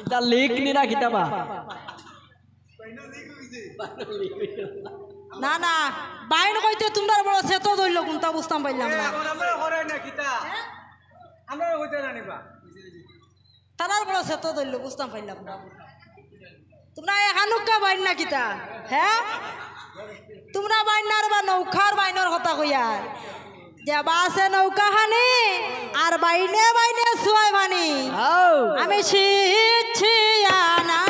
এটা লিক নি না কিতাবা। না না বাইন কইতে তোমরা বড় সেত ধরল কোনটা বুঝতাম পাইলাম না। তারার বড় সেত ধরল বুঝতাম পাইলাম না। তোমরা এখানুকা বাইন না কিতা হ্যাঁ তোমরা বাইনার বা নৌকার বাইনের কথা কইয়ার যে বাসে নৌকা হানি আর বাইনে বাইনে শুয়াই আও আমি শিখছি আনা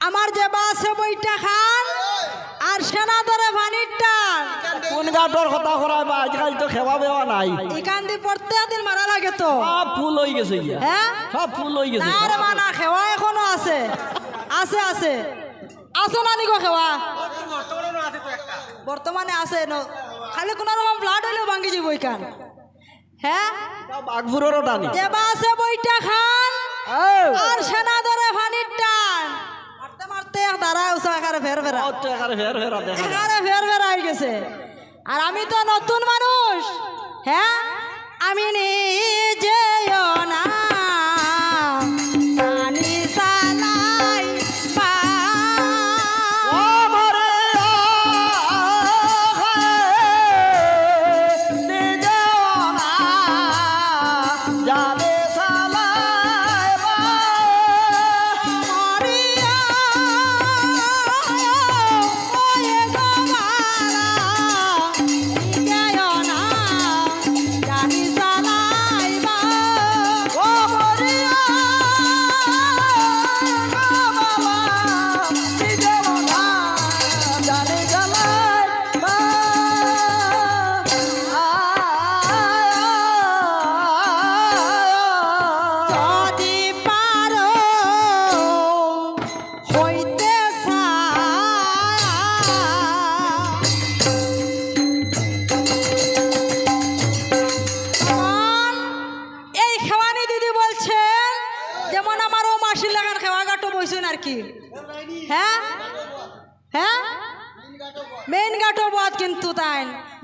আমার যে বাস বইটা খান আর সেনা ধরে ভানির টান। কোন গাটর কথা করা বা আজকাল তো খেবা বেওয়া নাই। এখান দিয়ে পড়তে দিন মারা লাগে তো। সব ফুল হয়ে গেছে হ্যাঁ? সব ফুল হয়ে গেছে। না মানা খেওয়া এখনও আছে। আছে আছে। আছো না নিগো খেওয়া। বর্তমানে আছে ন- খালি কোনো রকম ব্লাড হলেও ভাঙ্গি যাব এখান হ্যাঁ? টানি। বাসে বইটা খান আর সেনা ধরে ফানির টান। মারতে মারতে দাঁড়ায় উষা একারে ফের ফেরা। একারে ফের ফেরা একারে ফের ফেরা হয়ে গেছে। আর আমি তো নতুন মানুষ হ্যাঁ? আমি নিজে না।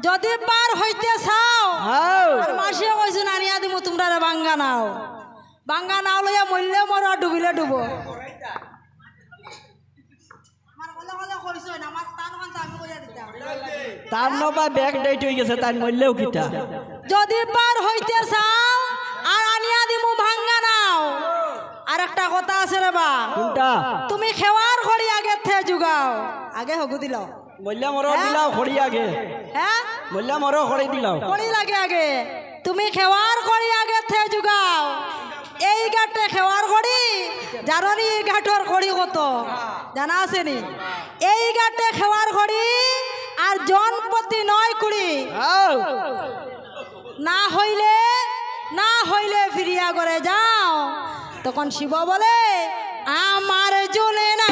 যদি পার হইতে চাও আর মাসিও কইছেন আনিয়া দিমু তোমরা বাঙ্গা নাও। বাঙ্গা নাও লইয়া মরলে মর ডুবিলে ডুব। তার নবা ব্যাগ ডেট হয়ে গেছে তাই মরলেও কিটা? যদি পার হইতে চাও আর আনিয়া দিমু ভাঙ্গা নাও। আর একটা কথা আছে রে বা তুমি খেওয়ার খড়ি আগে থে যুগাও আগে হগু দিল। মল্লা মর দিলাও খড়ি আগে। হ্যাঁ? মল্লা মর খড়ি দিলাও খড়ি লাগে আগে। তুমি খেওয়ার খড়ি আগে থে যুগাও এই ঘাটে খেওয়ার খড়ি জাননি এই ঘাটর খড়ি কত? জানা আছে নি এই ঘাটে খেওয়ার খড়ি আর জনপতি নয় কুড়ি। আও না হইলে না হইলে ফিরিয়া করে যাও। তখন শিব বলে আমার জলে না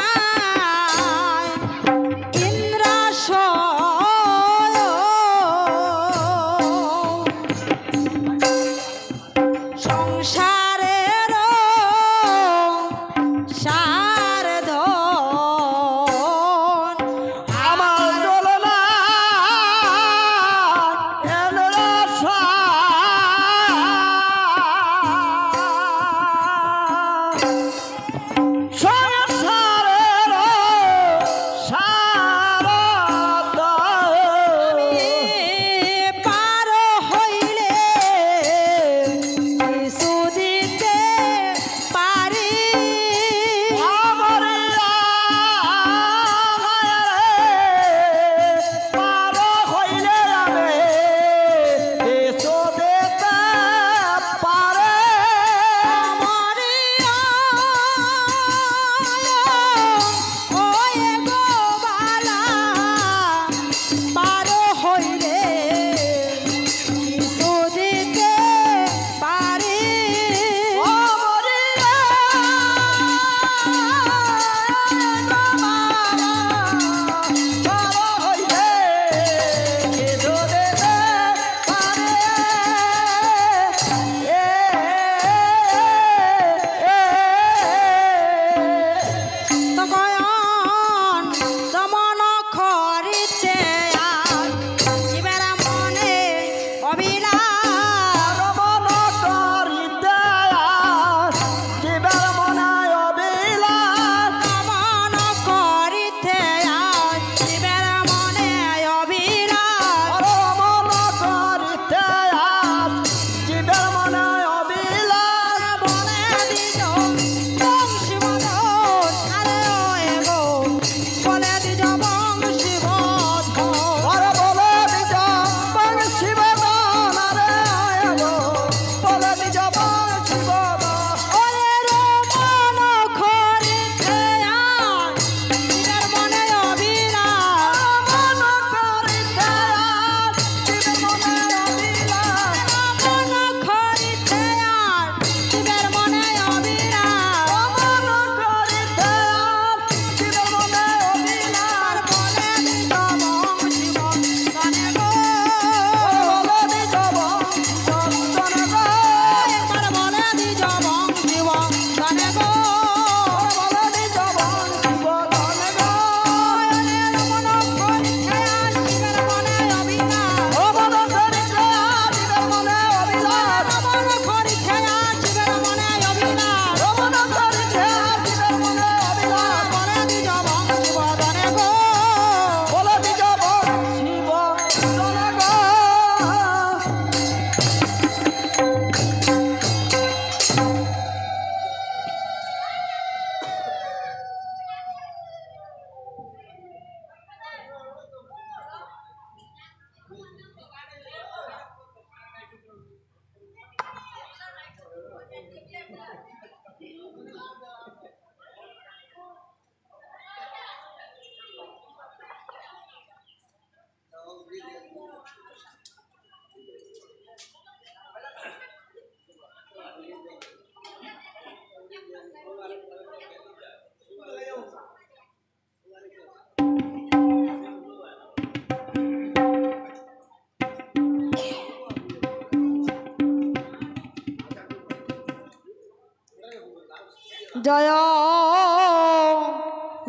জয়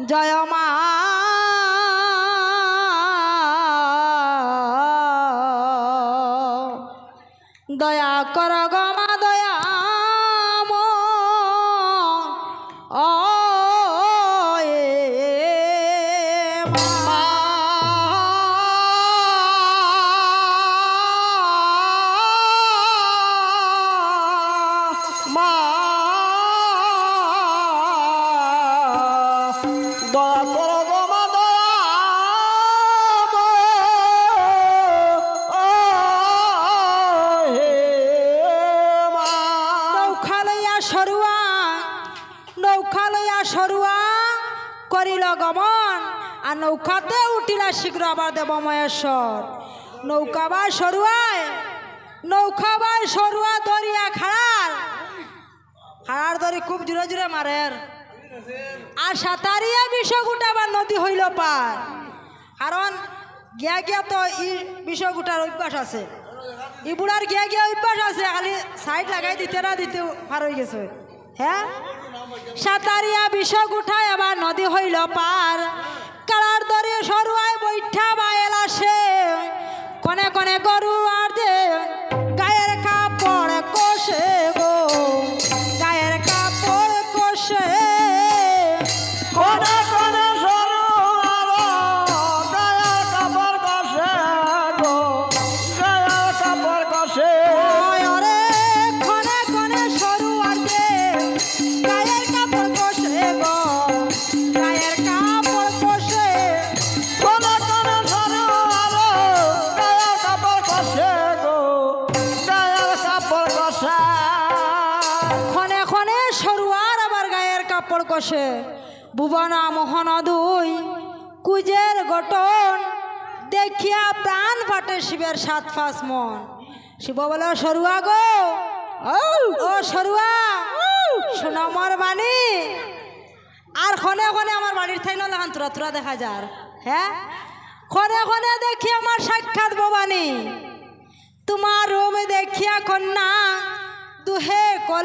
জয় মা। দয়া কর নৌখা লইয়া সরুয়া করিল গমন, আর নৌকাতে উঠিলা শীঘ্র আবার দেব মহেশ্বর নৌকা বা সরুয়ায় নৌকা বা সরুয়া দরিয়া খাড়ার খাড়ার দরি খুব জোরে জোরে মারের। আর সাঁতারিয়া বিষ গুটাবার নদী হইল পার। কারণ গিয়া গিয়া তো ই বিষ গুটার অভ্যাস আছে। ই বুড়ার গিয়া গিয়া অভ্যাস আছে, খালি সাইড লাগাই দিতে না দিতে পার হয়ে গেছে। হ্যাঁ? সাঁতারিয়া বিষক উঠায় আবার নদী হইল পার। কালার দরে সরুয়ায় বৈঠা বা এলাসে কনে কনে গরু কষে। ভুবনা মোহন দুই কুজের গঠন দেখিয়া প্রাণ ফাটে শিবের সাত ফাঁস মন। শিব বলে সরুয়া গো ও সরুয়া শোনো আমার বাণী। আর খনে খনে আমার বাড়ির থাই নলে তুরা তুরা দেখা যার। হ্যাঁ? খনে খনে দেখি আমার সাক্ষাৎ ভবানী। তোমার রূপ দেখিয়া কন্যা দুহে কলে